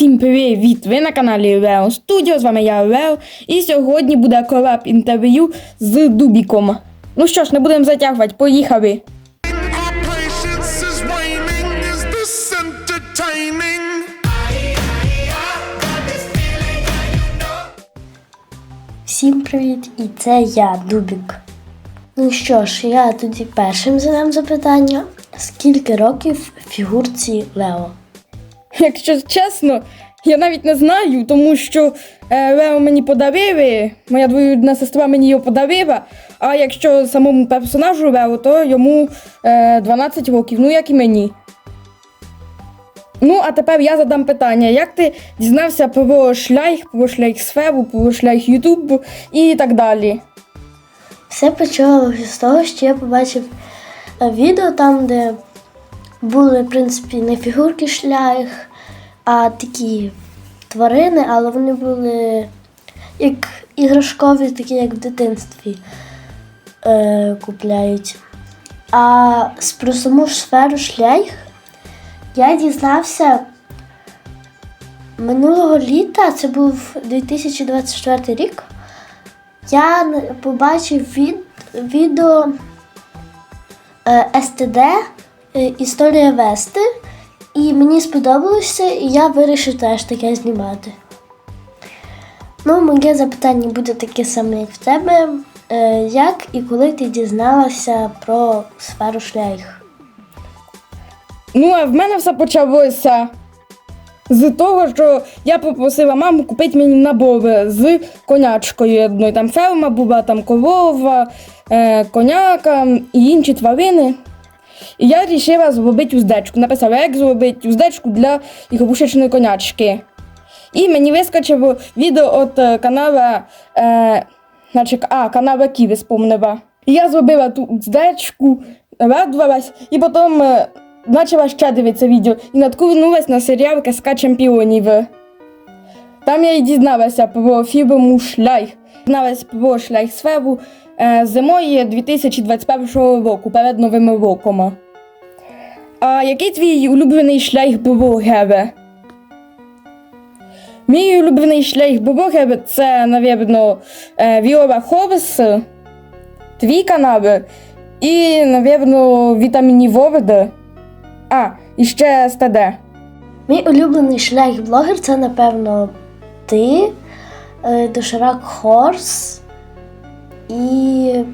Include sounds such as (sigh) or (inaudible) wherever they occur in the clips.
Всім привіт! Ви на каналі Лео Студіо, з вами я Лео, і сьогодні буде колаб інтерв'ю з Дубіком. Ну що ж, не будемо затягувати, поїхали! Всім привіт! І це я, Дубік. Ну що ж, я тоді першим задам запитання. Скільки років фігурці Лео? Якщо чесно, я навіть не знаю, тому що е, Лео мені подарили, моя двоюрідна сестра мені його подарила. А якщо самому персонажу Лео, то йому е, 12 років, ну як і мені. Ну, а тепер я задам питання: як ти дізнався про шлях, про шлях сферу, про шлях Ютуб і так далі? Все почалося з того, що я побачив е, відео там, де були, в принципі, не фігурки шлях, а такі тварини, але вони були як іграшкові, такі як в дитинстві е, купляють. А про саму сферу шлях я дізнався минулого літа, це був 2024 рік. Я побачив від, відео е, СТД Історія Вести, і мені сподобалося, і я вирішив теж таке знімати. Ну, моє запитання буде таке саме, як в тебе. Е, як і коли ти дізналася про сферу шлях? Ну, а в мене все почалося з того, що я попросила маму купити мені набори з конячкою одною. Там ферма була, там корова, е, коняка і інші тварини. І я вирішила зробити уздечку. Написала, як зробити уздечку для ігрушечної конячки. І мені вискочило відео від е, канала, е, значить, а, канала Ківі спомнила. І я зробила ту уздечку, радувалась, і потім е, почала ще дивитися відео і наткнулась на серіал Казка чемпіонів. Там я і дізналася про фірму Шлях. Дізналася про шлях сферу е, зимою 2021 року, перед Новим роком. А який твій улюблений шлях блогера? Мій улюблений шлях блогера це, напевно, е, Віола твій канал і, напевно, Вітаміні Ворд. А, і ще СТД. Мій улюблений шлях блогер це, напевно, ти, Доширак Хорс. І.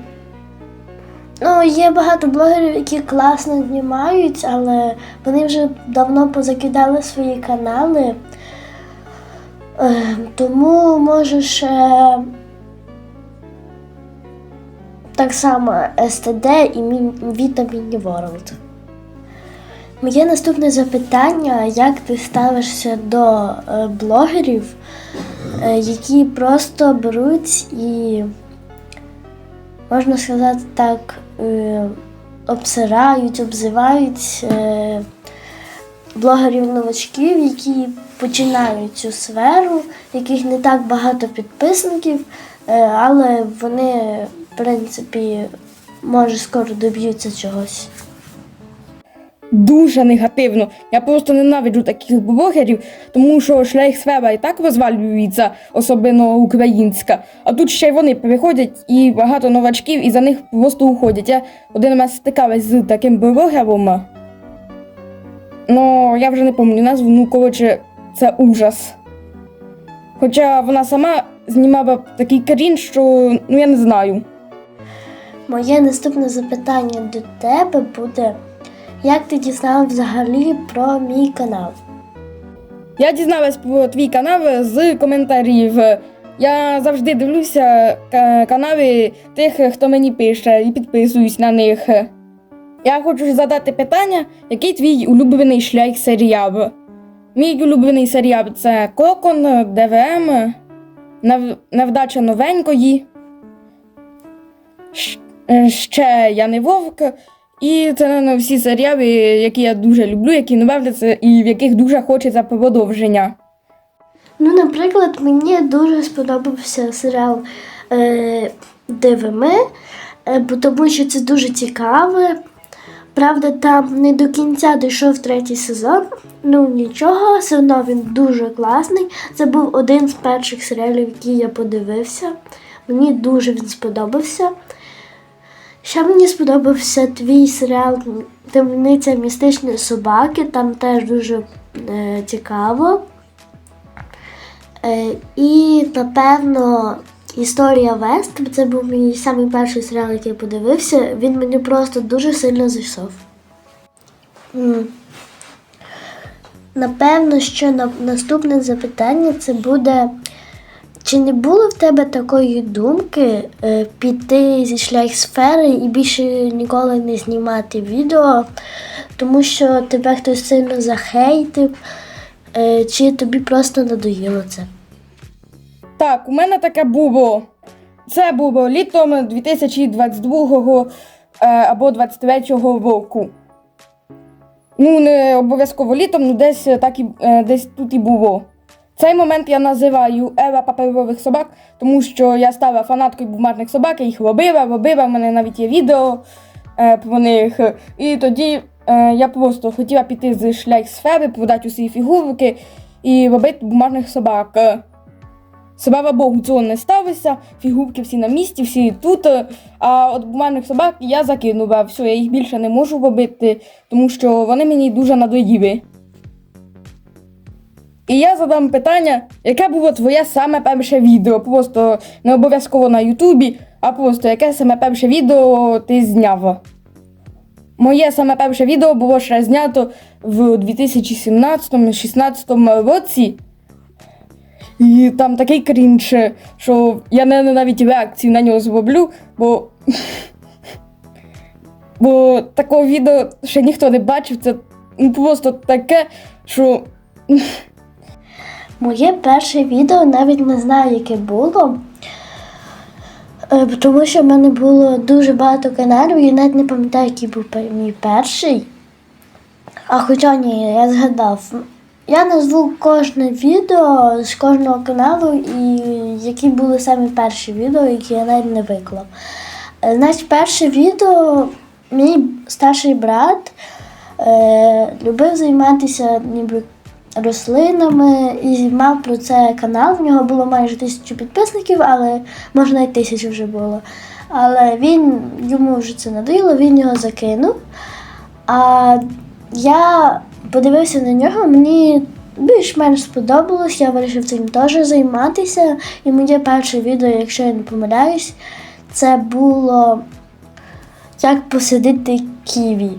Ну, є багато блогерів, які класно знімають, але вони вже давно позакидали свої канали. Е, Тому можеш е, так само СТД і Вітамінні World. Моє наступне запитання: як ти ставишся до е, блогерів, е, які просто беруть і, можна сказати так, е, обсирають, обзивають блогерів-новачків, які починають цю сферу, яких не так багато підписників, але вони, в принципі, може скоро доб'ються чогось. Дуже негативно. Я просто ненавиджу таких блогерів, тому що шлях сфера і так розвалюється, особливо українська. А тут ще й вони приходять і багато новачків, і за них просто уходять. Я один раз стикалась з таким блогером. Ну, я вже не пам'ятаю назву, ну коротше, це ужас. Хоча вона сама знімала такий крінж, що ну я не знаю. Моє наступне запитання до тебе буде: як ти дізнав взагалі про мій канал? Я дізналась про твій канал з коментарів. Я завжди дивлюся ка- канали тих, хто мені пише, і підписуюсь на них. Я хочу задати питання, який твій улюблений шлях серіал? Мій улюблений серіал це Кокон, ДВМ, Невдача новенької. Ще Я не вовк. І це напевно, всі серіали, які я дуже люблю, які нравляться і в яких дуже хочеться продовження. Ну, наприклад, мені дуже сподобався серіал е, ДВМ, е, тому що це дуже цікаве. Правда, там не до кінця дійшов третій сезон. Ну нічого, все одно він дуже класний. Це був один з перших серіалів, які я подивився. Мені дуже він сподобався. Ще мені сподобався твій серіал Темниця містичної собаки. Там теж дуже е, цікаво. Е, і напевно історія Вест. Це був мій самий перший серіал, який я подивився. Він мені просто дуже сильно зайшов. Напевно, що на наступне запитання це буде. Чи не було в тебе такої думки е, піти зі шлях сфери і більше ніколи не знімати відео, тому що тебе хтось сильно захейтив, е, чи тобі просто надоїло це? Так, у мене таке було. Це було літом 2022 е, або 2023 року. Ну, не обов'язково літом, ну десь так і е, десь тут і було. Цей момент я називаю ера паперових собак, тому що я стала фанаткою бумажних собак, я їх робила, робила, в мене навіть є відео е, про них. І тоді е, я просто хотіла піти з шлях сфери, продати усі фігурки і робити бумажних собак. Слава Богу, цього не сталося. Фігурки всі на місці, всі тут. А от бумажних собак я закинула. Все, я їх більше не можу робити, тому що вони мені дуже надоїли. І я задам питання, яке було твоє саме перше відео? Просто не обов'язково на Ютубі, а просто яке саме перше відео ти зняв? Моє саме перше відео було ще знято в 2017-16 році. І там такий крінж, що я не навіть реакцію на нього зроблю, бо. (laughs) Бо такого відео ще ніхто не бачив. Це ну, просто таке, що. (laughs) Моє перше відео навіть не знаю, яке було. Е, Тому що в мене було дуже багато каналів, і навіть не пам'ятаю, який був мій перший. А хоча ні, я згадав. Я назву кожне відео з кожного каналу, і які були самі перші відео, які я навіть не виклав. Е, Значить, перше відео мій старший брат е, любив займатися ніби рослинами і мав про це канал. В нього було майже тисячу підписників, але може навіть тисячу вже було. Але він йому вже це надоїло, він його закинув. А я подивився на нього, мені більш-менш сподобалось, я вирішив цим теж займатися. І моє перше відео, якщо я не помиляюсь, це було як посадити ківі.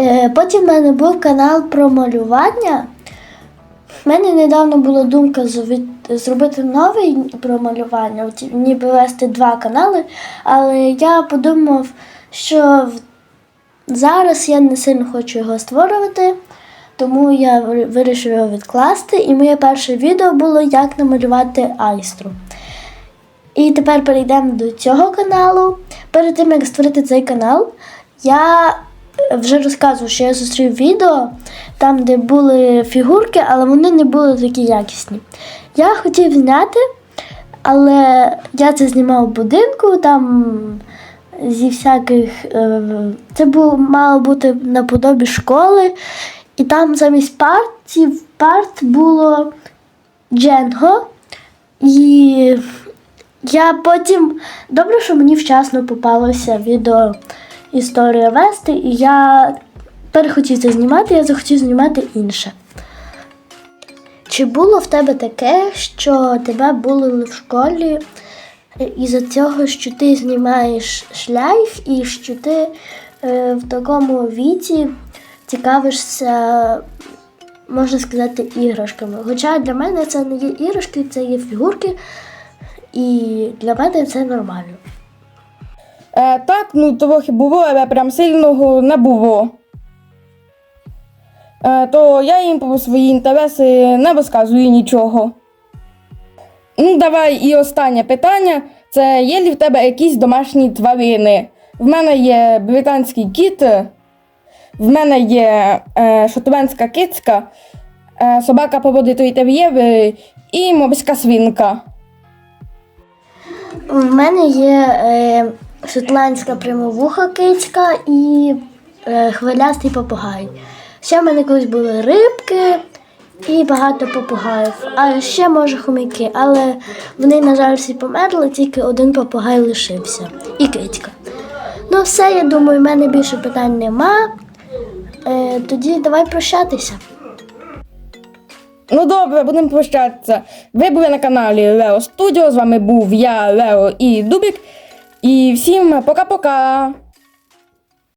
Е, Потім в мене був канал про малювання. В мене недавно була думка зробити новий про малювання, ніби вести два канали, але я подумав, що зараз я не сильно хочу його створювати, тому я ви- вирішив його відкласти. І моє перше відео було як намалювати айстру. І тепер перейдемо до цього каналу. Перед тим як створити цей канал, я вже розказував, що я зустрів відео там, де були фігурки, але вони не були такі якісні. Я хотів зняти, але я це знімав в будинку, там зі всяких. е, Це було, мало бути наподобі школи, і там замість партів парт було Дженго. І я потім. Добре, що мені вчасно попалося відео Історія вести, і я перехотів це знімати, я захотів знімати інше. Чи було в тебе таке, що тебе булили в школі із-за цього, що ти знімаєш шлейф і що ти е, в такому віці цікавишся, можна сказати, іграшками? Хоча для мене це не є іграшки, це є фігурки, і для мене це нормально. Е, так, ну трохи було, але прям сильного не було. Е, то я їм про свої інтереси не розказую нічого. Ну, давай і останнє питання: це є ли в тебе якісь домашні тварини? В мене є британський кіт, в мене є е, шотландська кицька, е, собака породи тер'єр і морська свинка. У мене є е, шотландська прямовуха кицька і е, хвилястий попугай. Ще в мене колись були рибки і багато попугаїв. А ще може хомяки, але вони, на жаль, всі померли, тільки один попугай лишився. І кицька. Ну, все, я думаю, в мене більше питань нема. Е, тоді давай прощатися. Ну добре, будемо прощатися. Ви були на каналі Лео Студіо. З вами був я, Лео і Дубік. І всім пока-пока.